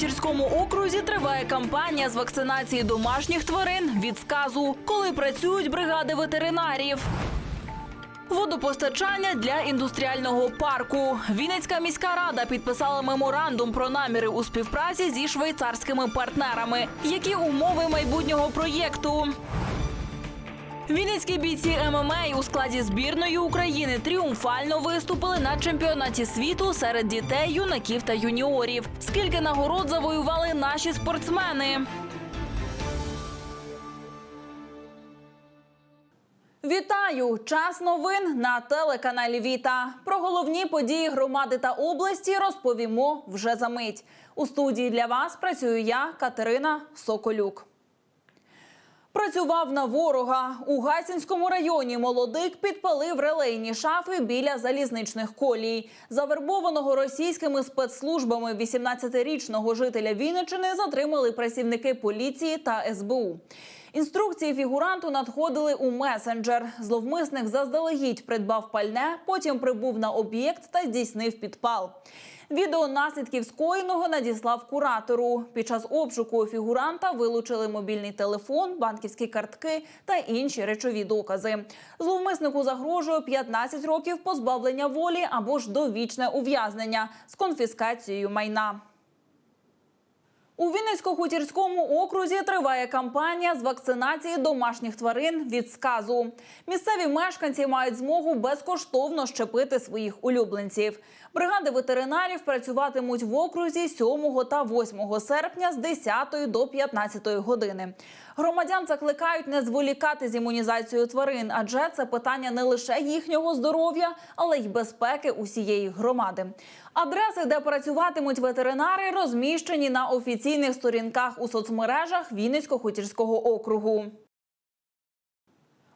Вінницько-Хутірському окрузі триває кампанія з вакцинації домашніх тварин від сказу, коли працюють бригади ветеринарів. Водопостачання для індустріального парку. Вінницька міська рада підписала меморандум про наміри у співпраці зі швейцарськими партнерами. Які умови майбутнього проєкту? Вінницькі бійці ММА у складі збірної України тріумфально виступили на чемпіонаті світу серед дітей, юнаків та юніорів. Скільки нагород завоювали наші спортсмени? Вітаю! Час новин на телеканалі Віта. Про головні події громади та області розповімо вже за мить. У студії для вас працюю я, Катерина Соколюк. Працював на ворога у Гайсинському районі. Молодик підпалив релейні шафи біля залізничних колій. Завербованого російськими спецслужбами 18-річного жителя Вінничини затримали працівники поліції та СБУ. Інструкції фігуранту надходили у месенджер. Зловмисник заздалегідь придбав пальне, потім прибув на об'єкт та здійснив підпал. Відео наслідків скоєного надіслав куратору. Під час обшуку фігуранта вилучили мобільний телефон, банківські картки та інші речові докази. Зловмиснику загрожує 15 років позбавлення волі або ж довічне ув'язнення з конфіскацією майна. У Вінницько-Хутірському окрузі триває кампанія з вакцинації домашніх тварин від сказу. Місцеві мешканці мають змогу безкоштовно щепити своїх улюбленців. Бригади ветеринарів працюватимуть в окрузі 7 та 8 серпня з 10 до 15 години. Громадян закликають не зволікати з імунізацією тварин, адже це питання не лише їхнього здоров'я, але й безпеки усієї громади. Адреси, де працюватимуть ветеринари, розміщені на офіційних сторінках у соцмережах Вінницько-Хутірського округу.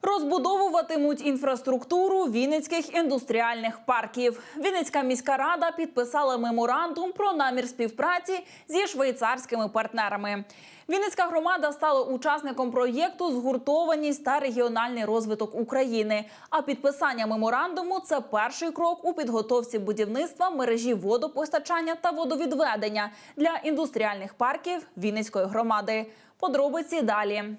Розбудовуватимуть інфраструктуру Вінницьких індустріальних парків. Вінницька міська рада підписала меморандум про намір співпраці зі швейцарськими партнерами. Вінницька громада стала учасником проєкту Згуртованість та регіональний розвиток України. А підписання меморандуму це перший крок у підготовці будівництва мережі водопостачання та водовідведення для індустріальних парків Вінницької громади. Подробиці далі.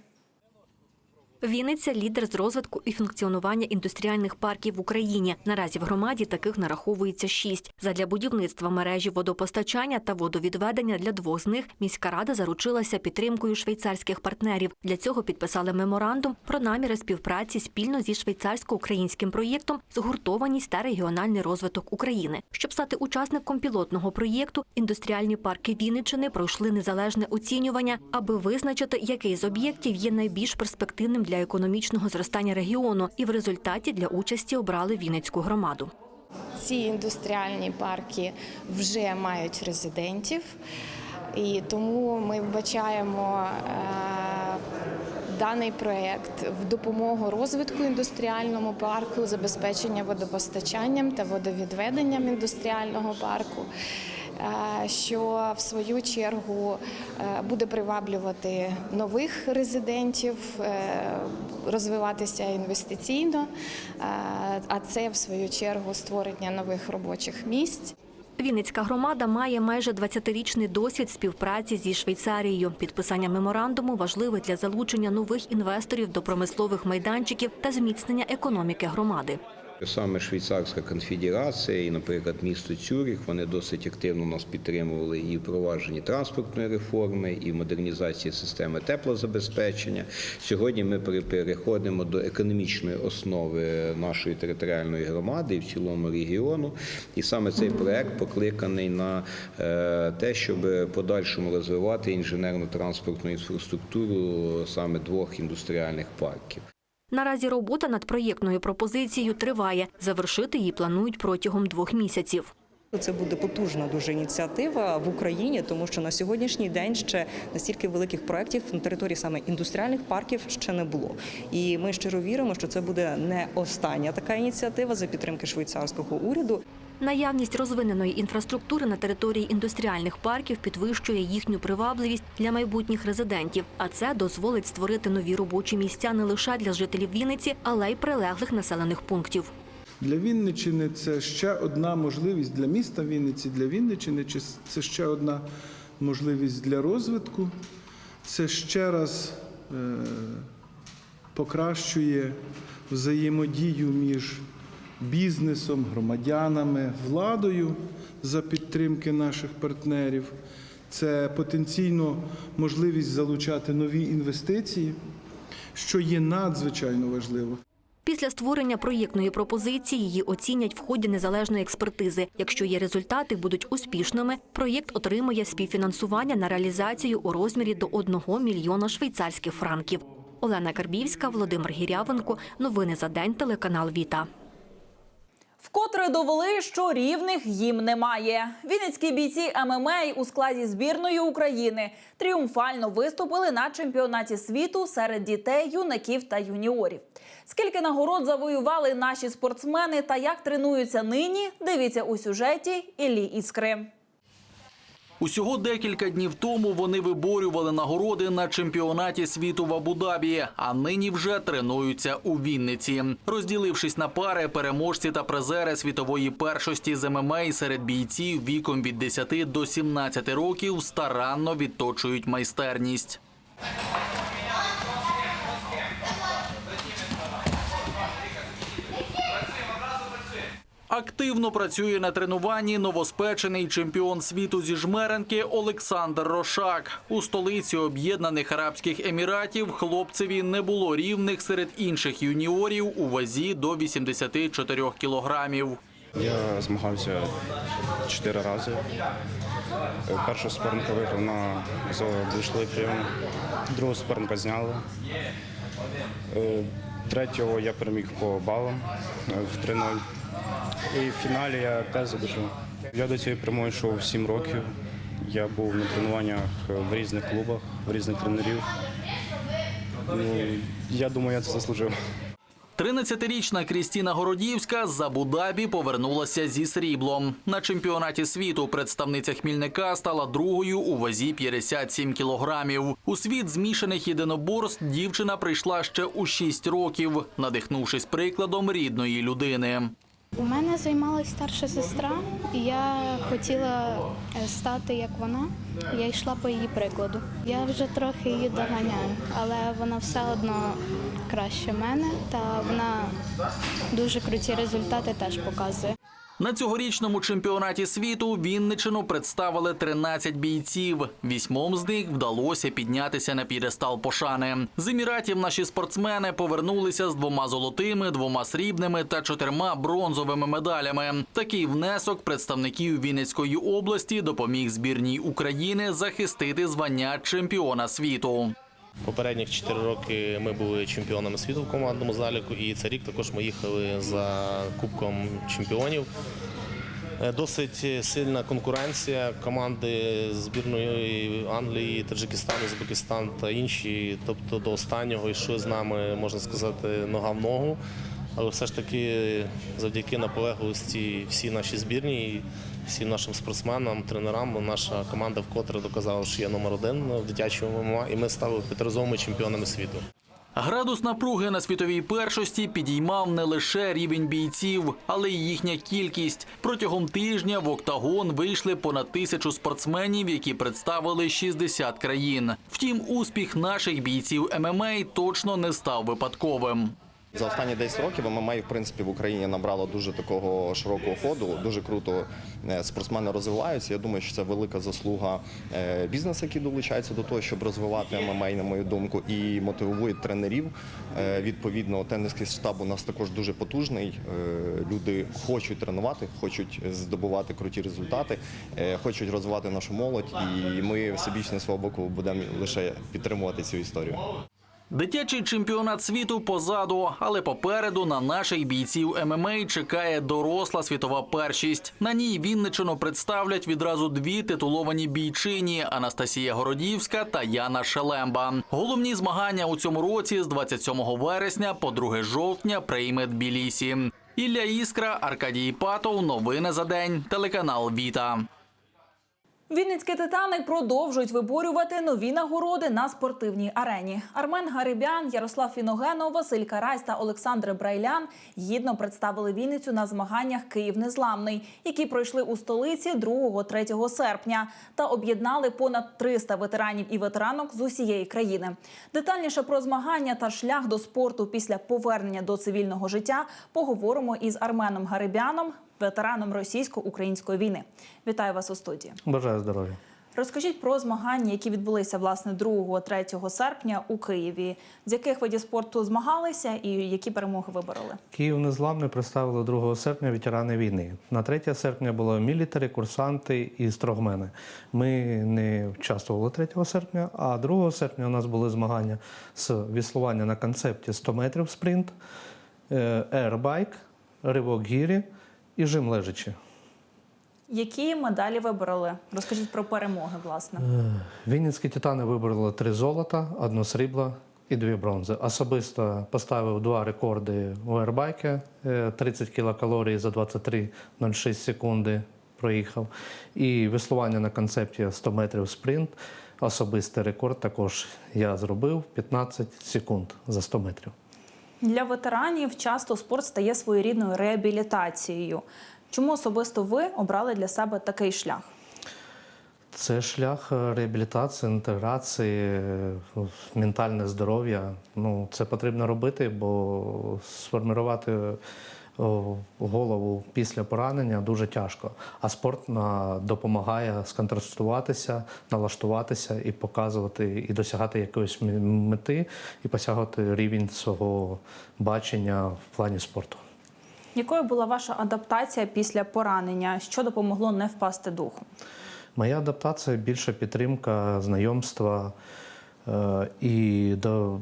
Вінниця лідер з розвитку і функціонування індустріальних парків в Україні. Наразі в громаді таких нараховується шість. Задля будівництва мережі водопостачання та водовідведення для двох з них міська рада заручилася підтримкою швейцарських партнерів. Для цього підписали меморандум про наміри співпраці спільно зі швейцарсько-українським проєктом Згуртованість та регіональний розвиток України. Щоб стати учасником пілотного проєкту, індустріальні парки Вінниччини пройшли незалежне оцінювання, аби визначити, який з об'єктів є найбільш перспективним для економічного зростання регіону, і в результаті для участі обрали Вінницьку громаду. Ці індустріальні парки вже мають резидентів, і тому ми вбачаємо е, даний проєкт в допомогу розвитку індустріальному парку, забезпечення водопостачанням та водовідведенням індустріального парку. Е, Що в свою чергу е, буде приваблювати нових резидентів, е, розвиватися інвестиційно, а це в свою чергу створення нових робочих місць. Вінницька громада має майже 20-річний досвід співпраці зі Швейцарією. Підписання меморандуму важливе для залучення нових інвесторів до промислових майданчиків та зміцнення економіки громади. Саме Швейцарська конфедерація і, наприклад, місто Цюріх, вони досить активно нас підтримували і в провадженні транспортної реформи, і модернізації системи теплозабезпечення. Сьогодні ми пере- переходимо до економічної основи нашої територіальної громади і в цілому регіону. І саме цей проект покликаний на е, те, щоб подальшому розвивати інженерно-транспортну інфраструктуру саме двох індустріальних парків. Наразі робота над проєктною пропозицією триває. Завершити її планують протягом двох місяців. Це буде потужна дуже ініціатива в Україні, тому що на сьогоднішній день ще настільки великих проєктів на території саме індустріальних парків ще не було. І ми щиро віримо, що це буде не остання така ініціатива за підтримки швейцарського уряду. Наявність розвиненої інфраструктури на території індустріальних парків підвищує їхню привабливість для майбутніх резидентів, а це дозволить створити нові робочі місця не лише для жителів Вінниці, але й прилеглих населених пунктів. Для Вінниччини це ще одна можливість для міста Вінниці, для Вінниччини це ще одна можливість для розвитку. Це ще раз е, покращує взаємодію між бізнесом, громадянами, владою за підтримки наших партнерів. Це потенційно можливість залучати нові інвестиції, що є надзвичайно важливо. Після створення проєктної пропозиції її оцінять в ході незалежної експертизи. Якщо є результати будуть успішними, проєкт отримує співфінансування на реалізацію у розмірі до 1 мільйона швейцарських франків. Олена Карбівська, Володимир Гірявенко. Новини за день. Телеканал Віта. Вкотре довели, що рівних їм немає. Вінницькі бійці ММА у складі збірної України тріумфально виступили на чемпіонаті світу серед дітей, юнаків та юніорів. Скільки нагород завоювали наші спортсмени та як тренуються нині, дивіться у сюжеті Іллі Іскри. Усього декілька днів тому вони виборювали нагороди на чемпіонаті світу в Абу-Дабі, а нині вже тренуються у Вінниці. Розділившись на пари, переможці та призери світової першості з ММА серед бійців віком від 10 до 17 років старанно відточують майстерність. Активно працює на тренуванні новоспечений чемпіон світу зі жмеренки Олександр Рошак. У столиці Об'єднаних Арабських Еміратів хлопцеві не було рівних серед інших юніорів у вазі до 84 кілограмів. Я змагався чотири рази. Першого суперника виграв на бушлипі, другого суперника зняли. Е, Третього я переміг по балам е, в 3-0. І в фіналі я теж задушив. Я до цієї перемоги йшов 7 років. Я був на тренуваннях в різних клубах, в різних тренерів. Ну, я думаю, я це заслужив. 13-річна Крістіна Городівська з Абу-Дабі повернулася зі сріблом. На чемпіонаті світу представниця Хмільника стала другою у вазі 57 кілограмів. У світ змішаних єдиноборств дівчина прийшла ще у 6 років, надихнувшись прикладом рідної людини. У мене займалась старша сестра, і я хотіла е, стати як вона. Я йшла по її прикладу. Я вже трохи її доганяю, але вона все одно краще мене, та вона дуже круті результати теж показує. На цьогорічному чемпіонаті світу Вінничину представили 13 бійців. Вісьмом з них вдалося піднятися на п'єдестал пошани. З еміратів наші спортсмени повернулися з двома золотими, двома срібними та чотирма бронзовими медалями. Такий внесок представників Вінницької області допоміг збірній України захистити звання чемпіона світу. Попередніх 4 роки ми були чемпіонами світу в командному заліку, і цей рік також ми їхали за Кубком чемпіонів. Е, Досить сильна конкуренція команди збірної Англії, Таджикистан, Узбекистан та інші. Тобто до останнього йшли з нами, можна сказати, нога в ногу. Але все ж таки, завдяки наполегливості всій нашій збірні, всім нашим спортсменам, тренерам, наша команда вкотре доказала, що є номер один в дитячому ММА, і ми стали п'ятиразовими чемпіонами світу. Градус напруги на світовій першості підіймав не лише рівень бійців, але й їхня кількість. Протягом тижня в октагон вийшли понад тисячу спортсменів, які представили 60 країн. Втім, успіх наших бійців ММА точно не став випадковим. За останні 10 років ММА, в принципі, в Україні набрало дуже такого широкого ходу. Дуже круто е, спортсмени розвиваються. Я думаю, що це велика заслуга е, бізнесу, який долучається до того, щоб розвивати ММА, на мою думку, і мотивує тренерів. Е, Відповідно, тенісний штаб у нас також дуже потужний. Люди хочуть тренувати, хочуть здобувати круті результати, хочуть розвивати нашу молодь, і ми всебічно свого боку будемо лише підтримувати цю історію. Дитячий чемпіонат світу позаду, але попереду на наших бійців ММА чекає доросла світова першість. На ній Вінничину представлять відразу дві титуловані бійчині Анастасія Городівська та Яна Шелемба. Головні змагання у цьому році з 27 вересня по 2 жовтня прийме Тбілісі. Ілля Іскра, Аркадій Патов. Новини за день. Телеканал Віта. Вінницькі титани продовжують виборювати нові нагороди на спортивній арені. Армен Гарибян, Ярослав Фіногенов, Василь Карась та Олександр Брайлян гідно представили Вінницю на змаганнях Київ Незламний, які пройшли у столиці 2-3 серпня та об'єднали понад 300 ветеранів і ветеранок з усієї країни. Детальніше про змагання та шлях до спорту після повернення до цивільного життя поговоримо із Арменом Гарибяном, ветераном російсько-української війни. Вітаю вас у студії. Бажаю здоров'я. Розкажіть про змагання, які відбулися власне 2-3 серпня у Києві. З яких видів спорту змагалися і які перемоги вибороли? Київ незламний представили 2 серпня ветерани війни. На 3 серпня було мілітарі, курсанти і строгмени. Ми не участвували 3 серпня, а 2 серпня у нас були змагання з віслування на концепті 100 метрів спринт, е, ербайк, ривок гірі і жим лежачи. Які медалі вибороли? Розкажіть про перемоги, власне. Вінницькі титани вибороли три золота, одну срібла і дві бронзи. Особисто поставив два рекорди у ербайки. Е, 30 кілокалорій за 23,06 секунди проїхав. І веслування на концепті 100 метрів спринт. Особистий рекорд також я зробив 15 секунд за 100 метрів. Для ветеранів часто спорт стає своєрідною реабілітацією. Чому особисто ви обрали для себе такий шлях? Це шлях е, реабілітації, інтеграції, е, ментальне здоров'я. Ну, це потрібно робити, бо сформувати голову після поранення дуже тяжко. А спорт допомагає сконтрастуватися, налаштуватися і показувати, і досягати якоїсь мети, і посягати рівень свого бачення в плані спорту. Якою була ваша адаптація після поранення? Що допомогло не впасти духом? Моя адаптація більше підтримка, знайомства е, і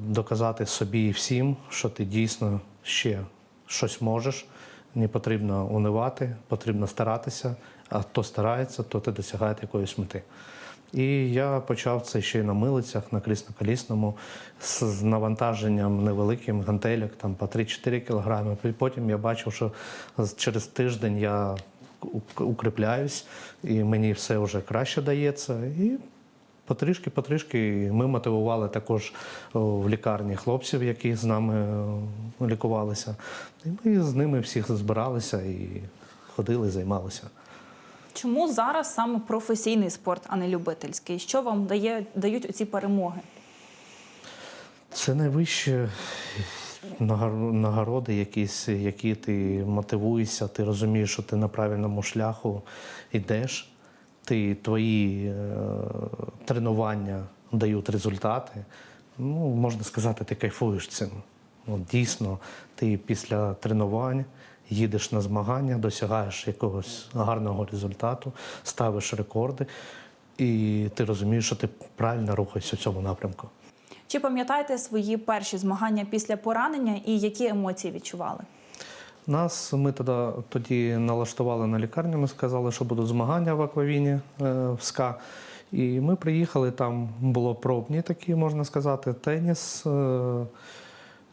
доказати собі і всім, що ти дійсно ще щось можеш. Не потрібно унивати, потрібно старатися. А хто старається, то ти досягає якоїсь мети. І я почав це ще й на милицях, на крісно-колісному, з навантаженням невеликим, гантелек, там по 3-4 кілограми. Потім я бачив, що через тиждень я укріпляюсь, і мені все вже краще дається. І потрішки, потрішки ми мотивували також в лікарні хлопців, які з нами лікувалися. І ми з ними всіх збиралися і ходили, займалися. Чому зараз саме професійний спорт, а не любительський? Що вам дає, дають оці перемоги? Це найвищі нагороди, якісь, які ти мотивуєшся, ти розумієш, що ти на правильному шляху йдеш. Ти, твої е, тренування дають результати. Ну, можна сказати, ти кайфуєш цим. От, дійсно, ти після тренувань їдеш на змагання, досягаєш якогось гарного результату, ставиш рекорди, і ти розумієш, що ти правильно рухаєшся в цьому напрямку. Чи пам'ятаєте свої перші змагання після поранення і які емоції відчували? Нас ми тоді, тоді налаштували на лікарню. Ми сказали, що будуть змагання в Аквавіні е, в СКА. І ми приїхали, там було пробні такі, можна сказати, теніс, е,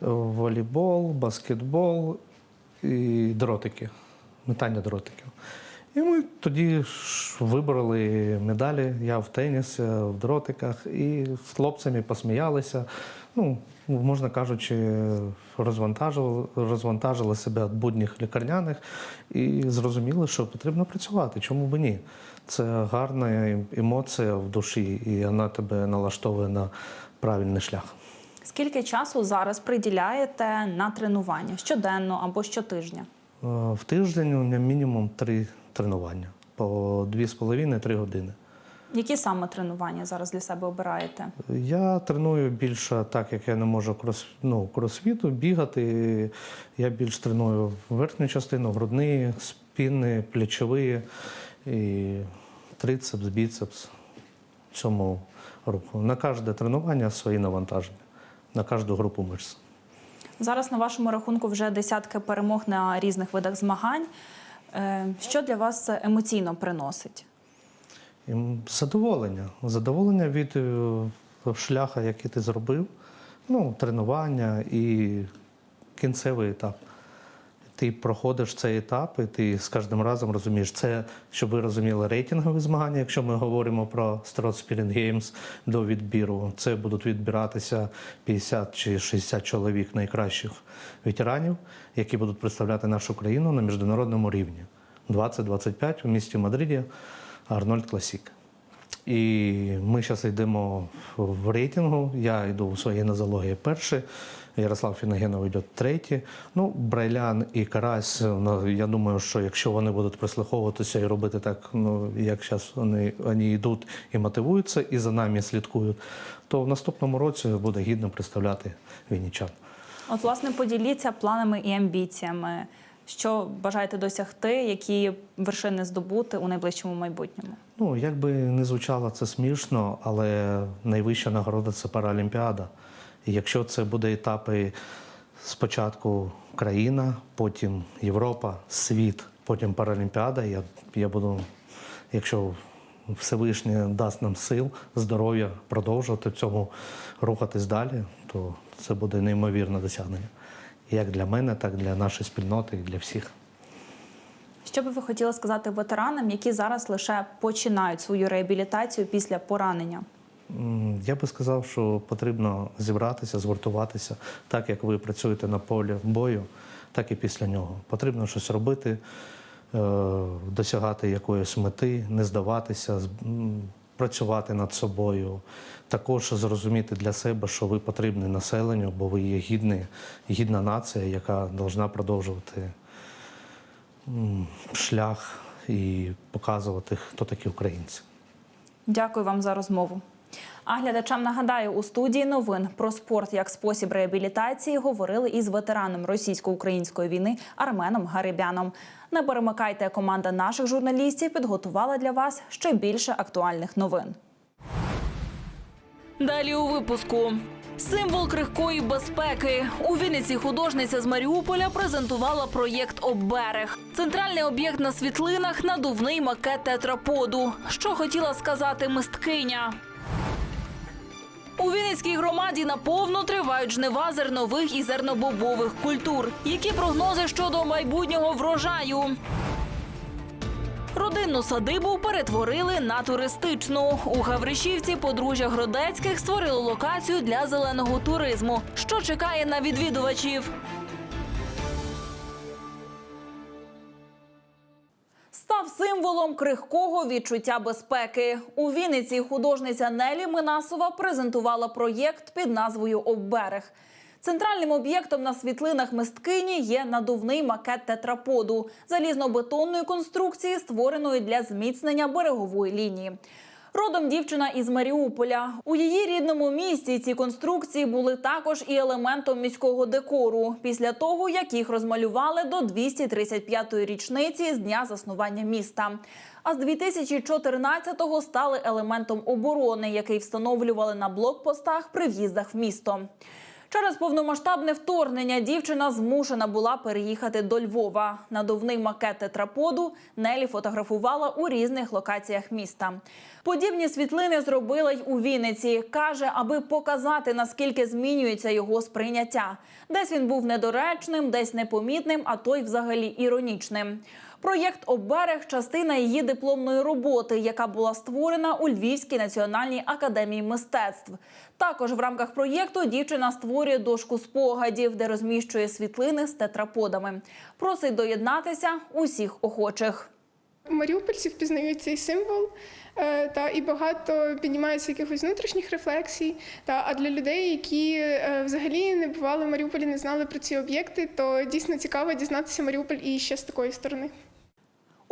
волейбол, баскетбол і дротики, метання дротиків. І ми тоді ж вибрали медалі. Я в тенісі, в дротиках, і з хлопцями посміялися. Ну, можна кажучи, розвантажили, розвантажили себе від будніх лікарняних і зрозуміли, що потрібно працювати. Чому б ні? Це гарна емоція в душі, і вона тебе налаштовує на правильний шлях. Скільки часу зараз приділяєте на тренування щоденно або щотижня? Е, В тиждень у мене мінімум три тренування по 2,5-3 години. Які саме тренування зараз для себе обираєте? Я треную більше так, як я не можу крос, ну, кросфіту, бігати. Я більш треную верхню частину, грудні, спінні, плечові і трицепс, біцепс. Цьому руху. На кожне тренування свої навантаження, на кожну групу мишць. Зараз на вашому рахунку вже десятки перемог на різних видах змагань. Е, Що для вас це емоційно приносить? І задоволення. Задоволення від е, шляха, який ти зробив, ну, тренування і кінцевий етап. ти проходиш цей етап, і ти з кожним разом розумієш, це, щоб ви розуміли, рейтингові змагання, якщо ми говоримо про Spirit Games до відбіру. Це будуть відбиратися 50 чи 60 чоловік найкращих ветеранів, які будуть представляти нашу країну на міжнародному рівні. 20-25 у місті Мадриді Арнольд Класік. І ми зараз йдемо в рейтингу. Я йду у своїй нозології перший, Ярослав Фіногенов йде третій. Ну, Брайлян і Карась, ну, я думаю, що якщо вони будуть прислуховуватися і робити так, ну, як зараз вони, вони йдуть і мотивуються, і за нами слідкують, то в наступному році буде гідно представляти вінничан. От, власне, поділіться планами і амбіціями. Що бажаєте досягти, які вершини здобути у найближчому майбутньому? Ну, як би не звучало це смішно, але найвища нагорода це Паралімпіада. І якщо це буде етапи спочатку країна, потім Європа, світ, потім Паралімпіада, я, я буду, якщо Всевишнє дасть нам сил, здоров'я продовжувати в цьому рухатись далі, то це буде неймовірне досягнення. Як для мене, так і для нашої спільноти і для всіх. Що би ви хотіли сказати ветеранам, які зараз лише починають свою реабілітацію після поранення? Я би сказав, що потрібно зібратися, згуртуватися, так як ви працюєте на полі бою, так і після нього. Потрібно щось робити, е, досягати якоїсь мети, не здаватися, працювати над собою. Також зрозуміти для себе, що ви потрібні населенню, бо ви є гідні, гідна нація, яка повинна продовжувати шлях і показувати, хто такі українці. Дякую вам за розмову. А глядачам нагадаю, у студії новин про спорт як спосіб реабілітації говорили із ветераном російсько-української війни Арменом Гарибяном. Не перемикайте, команда наших журналістів підготувала для вас ще більше актуальних новин. Далі у випуску. Символ крихкої безпеки у Вінниці художниця з Маріуполя презентувала проєкт Оберег. Центральний об'єкт на світлинах надувний макет тетраподу. Що хотіла сказати мисткиня? У Вінницькій громаді наповно тривають жнива зернових і зернобобових культур. Які прогнози щодо майбутнього врожаю? Родинну садибу перетворили на туристичну. У Гавришівці подружжя Гродецьких створило локацію для зеленого туризму. Що чекає на відвідувачів? Символом крихкого відчуття безпеки. У Вінниці художниця Нелі Минасова презентувала проєкт під назвою Обберег. Центральним об'єктом на світлинах мисткині є надувний макет тетраподу залізно-бетонної конструкції, створеної для зміцнення берегової лінії. Родом дівчина із Маріуполя. У її рідному місті ці конструкції були також і елементом міського декору після того, як їх розмалювали до 235-ї річниці з дня заснування міста. А з 2014-го стали елементом оборони, який встановлювали на блокпостах при в'їздах в місто. Через повномасштабне вторгнення дівчина змушена була переїхати до Львова. Надувний макет тетраподу Нелі фотографувала у різних локаціях міста. Подібні світлини зробила й у Вінниці. Каже, аби показати наскільки змінюється його сприйняття. Десь він був недоречним, десь непомітним, а то й взагалі іронічним. Проєкт Оберег частина її дипломної роботи, яка була створена у Львівській національній академії мистецтв. Також в рамках проєкту дівчина створює дошку спогадів, де розміщує світлини з тетраподами. Просить доєднатися усіх охочих. Маріупольці впізнають цей символ, е, та і багато піднімається якихось внутрішніх рефлексій. Та а для людей, які е, взагалі не бували в Маріуполі, не знали про ці об'єкти, то дійсно цікаво дізнатися Маріуполь і ще з такої сторони.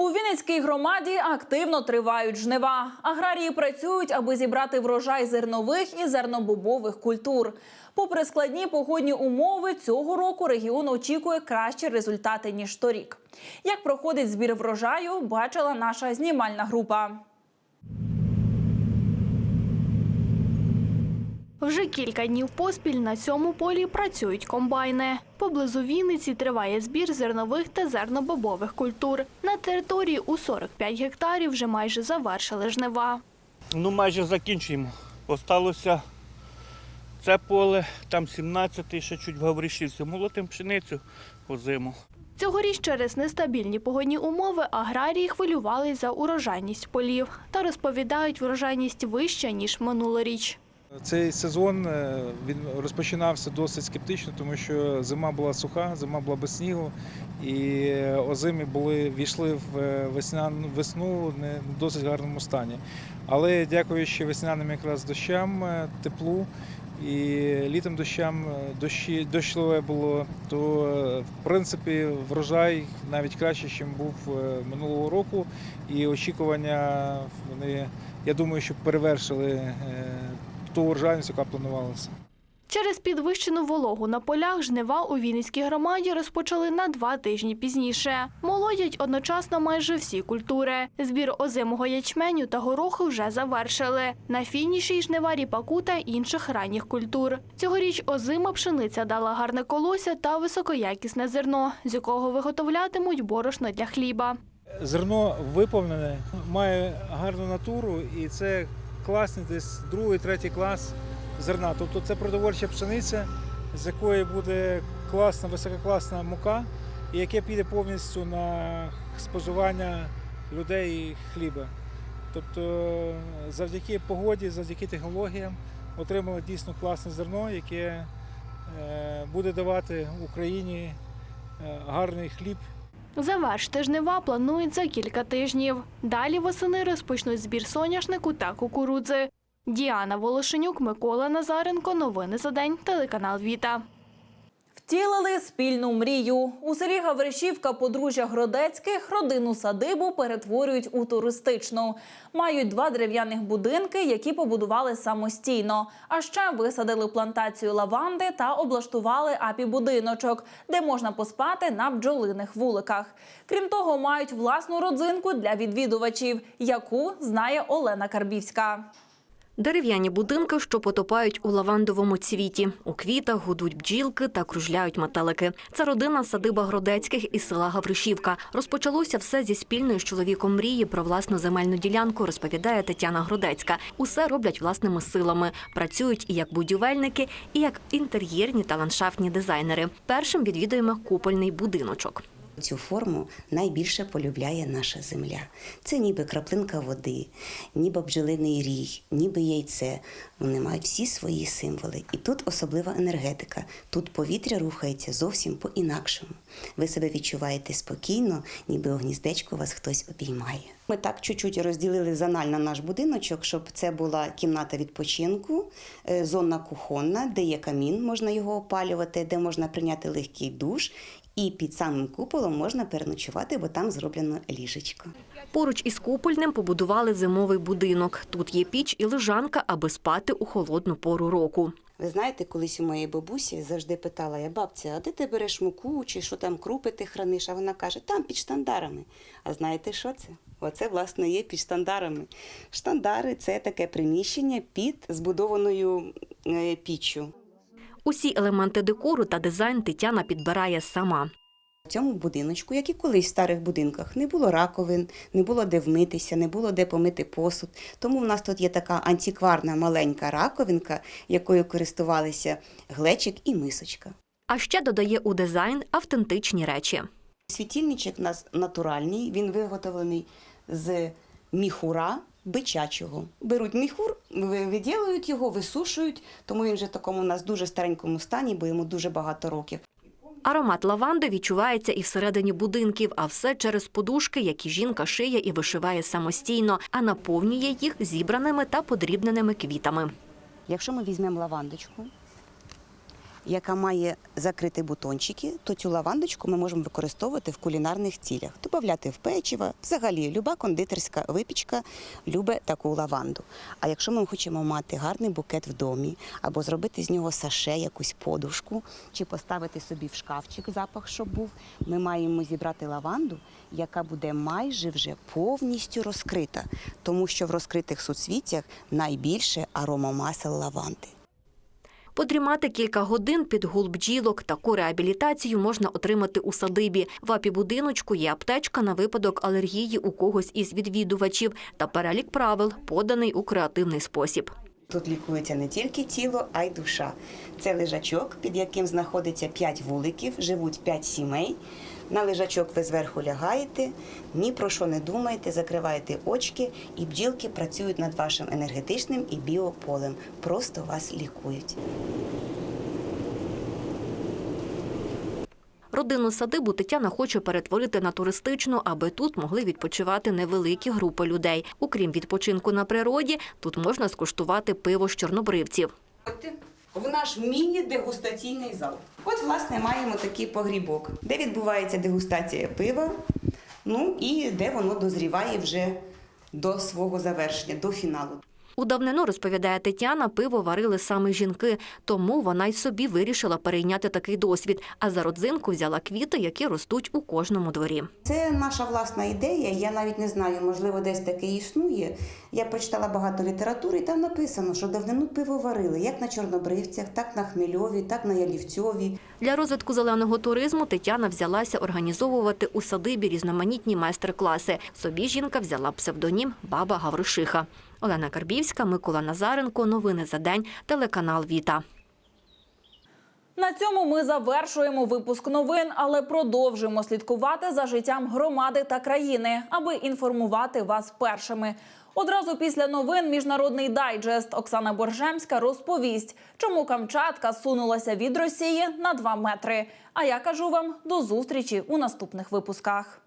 У Вінницькій громаді активно тривають жнива. Аграрії працюють, аби зібрати врожай зернових і зернобобових культур. Попри складні погодні умови, цього року регіон очікує кращі результати ніж торік. Як проходить збір врожаю, бачила наша знімальна група. Вже кілька днів поспіль на цьому полі працюють комбайни. Поблизу Вінниці триває збір зернових та зернобобових культур. На території у 45 гектарів вже майже завершили жнива. Ну, майже закінчуємо. Осталося це поле, там 17 ще чуть в Гавришівці. Молотим пшеницю по зиму. Цьогоріч через нестабільні погодні умови аграрії хвилювались за урожайність полів та розповідають, врожайність вища, ніж минулоріч. Цей сезон е, він розпочинався досить скептично, тому що зима була суха, зима була без снігу, і озими були війшли в е, весняну весну в досить гарному стані. Але дякуючи весняним якраз дощам, е, теплу і літом дощам дощі дощове було, то в принципі врожай навіть краще, ніж був минулого року. І очікування вони, я думаю, що перевершили. Ту урожайність, яка планувалася. Через підвищену вологу на полях жнива у Вінницькій громаді розпочали на два тижні пізніше. Молодять одночасно майже всі культури. Збір озимого ячменю та гороху вже завершили. На фініші й жнива ріпаку та інших ранніх культур. Цьогоріч озима пшениця дала гарне колося та високоякісне зерно, з якого виготовлятимуть борошно для хліба. Зерно виповнене, має гарну натуру, і це класний десь другий, третій клас зерна. Тобто це продовольча пшениця, з якої буде класна, висококласна мука, і яке піде повністю на споживання людей і хліба. Тобто завдяки погоді, завдяки технологіям отримали дійсно класне зерно, яке е, буде давати Україні е, гарний хліб Завершити жнива планують за кілька тижнів. Далі восени розпочнуть збір соняшнику та кукурудзи. Діана Волошенюк, Микола Назаренко. Новини за день. Телеканал Віта. Втілили спільну мрію. У селі Гавришівка подружжя Гродецьких родину садибу перетворюють у туристичну. Мають два дерев'яних будинки, які побудували самостійно. А ще висадили плантацію лаванди та облаштували апі-будиночок, де можна поспати на бджолиних вуликах. Крім того, мають власну родзинку для відвідувачів, яку знає Олена Карбівська. Дерев'яні будинки, що потопають у лавандовому цвіті. У квітах гудуть бджілки та кружляють метелики. Це родина садиба Гродецьких із села Гавришівка. Розпочалося все зі спільної з чоловіком мрії про власну земельну ділянку, розповідає Тетяна Гродецька. Усе роблять власними силами. Працюють і як будівельники, і як інтер'єрні та ландшафтні дизайнери. Першим відвідуємо купольний будиночок. Цю форму найбільше полюбляє наша земля. Це ніби краплинка води, ніби бджолиний рій, ніби яйце. Вони мають всі свої символи. І тут особлива енергетика. Тут повітря рухається зовсім по-інакшому. Ви себе відчуваєте спокійно, ніби у гніздечку вас хтось обіймає. Ми так чуть-чуть розділили зонально наш будиночок, щоб це була кімната відпочинку, е, зона кухонна, де є камін, можна його опалювати, де можна прийняти легкий душ. І під самим куполом можна переночувати, бо там зроблено ліжечко. Поруч із купольним побудували зимовий будинок. Тут є піч і лежанка, аби спати у холодну пору року. Ви знаєте, колись у моєї бабусі завжди питала я бабця, а де ти береш муку чи що там крупи ти храниш? А вона каже, там під штандарами. А знаєте, що це? Оце, власне, є під штандарами. Штандари це таке приміщення під збудованою е, піччю. Усі елементи декору та дизайн Тетяна підбирає сама. В цьому будиночку, як і колись в старих будинках, не було раковин, не було де вмитися, не було де помити посуд. Тому в нас тут є така антикварна маленька раковинка, якою користувалися глечик і мисочка. А ще додає у дизайн автентичні речі. Світильничок у нас натуральний, він виготовлений з міхура бичачого. Беруть міхур, виділюють його, висушують, тому він вже в такому у нас дуже старенькому стані, бо йому дуже багато років. Аромат лаванди відчувається і всередині будинків, а все через подушки, які жінка шиє і вишиває самостійно, а наповнює їх зібраними та подрібненими квітами. Якщо ми візьмемо лавандочку, яка має закриті бутончики, то цю лавандочку ми можемо використовувати в кулінарних цілях, додати в печиво. Взагалі, люба кондитерська випічка любить таку лаванду. А якщо ми хочемо мати гарний букет в домі, або зробити з нього саше, якусь подушку, чи поставити собі в шкафчик запах, щоб був, ми маємо зібрати лаванду, яка буде майже вже повністю розкрита, тому що в розкритих суцвіттях найбільше аромамасел лаванди. Подрімати кілька годин під гул бджілок. Таку реабілітацію можна отримати у садибі. В апі-будиночку є аптечка на випадок алергії у когось із відвідувачів та перелік правил, поданий у креативний спосіб. Тут лікується не тільки тіло, а й душа. Це лежачок, під яким знаходиться 5 вуликів, живуть 5 сімей. На лежачок ви зверху лягаєте, ні про що не думаєте, закриваєте очки, і бджілки працюють над вашим енергетичним і біополем. Просто вас лікують. Родинну садибу Тетяна хоче перетворити на туристичну, аби тут могли відпочивати невеликі групи людей. Окрім відпочинку на природі, тут можна скуштувати пиво з чорнобривців. В наш міні-дегустаційний зал. От, власне, маємо такий погрібок, де відбувається дегустація пива, ну і де воно дозріває вже до свого завершення, до фіналу. У давнину, розповідає Тетяна, пиво варили саме жінки, тому вона й собі вирішила перейняти такий досвід, а за родзинку взяла квіти, які ростуть у кожному дворі. Це наша власна ідея. Я навіть не знаю, можливо, десь таке існує. Я прочитала багато літератури, і там написано, що давнину пиво варили як на чорнобривцях, так на хмельові, так на ялівцьові. Для розвитку зеленого туризму Тетяна взялася організовувати у садибі різноманітні майстер-класи. Собі жінка взяла псевдонім Баба Гавришиха. Олена Карбівська, Микола Назаренко. Новини за день. Телеканал Віта. На цьому ми завершуємо випуск новин, але продовжуємо слідкувати за життям громади та країни, аби інформувати вас першими. Одразу після новин міжнародний дайджест Оксана Боржемська розповість, чому Камчатка сунулася від Росії на 2 метри. А я кажу вам до зустрічі у наступних випусках.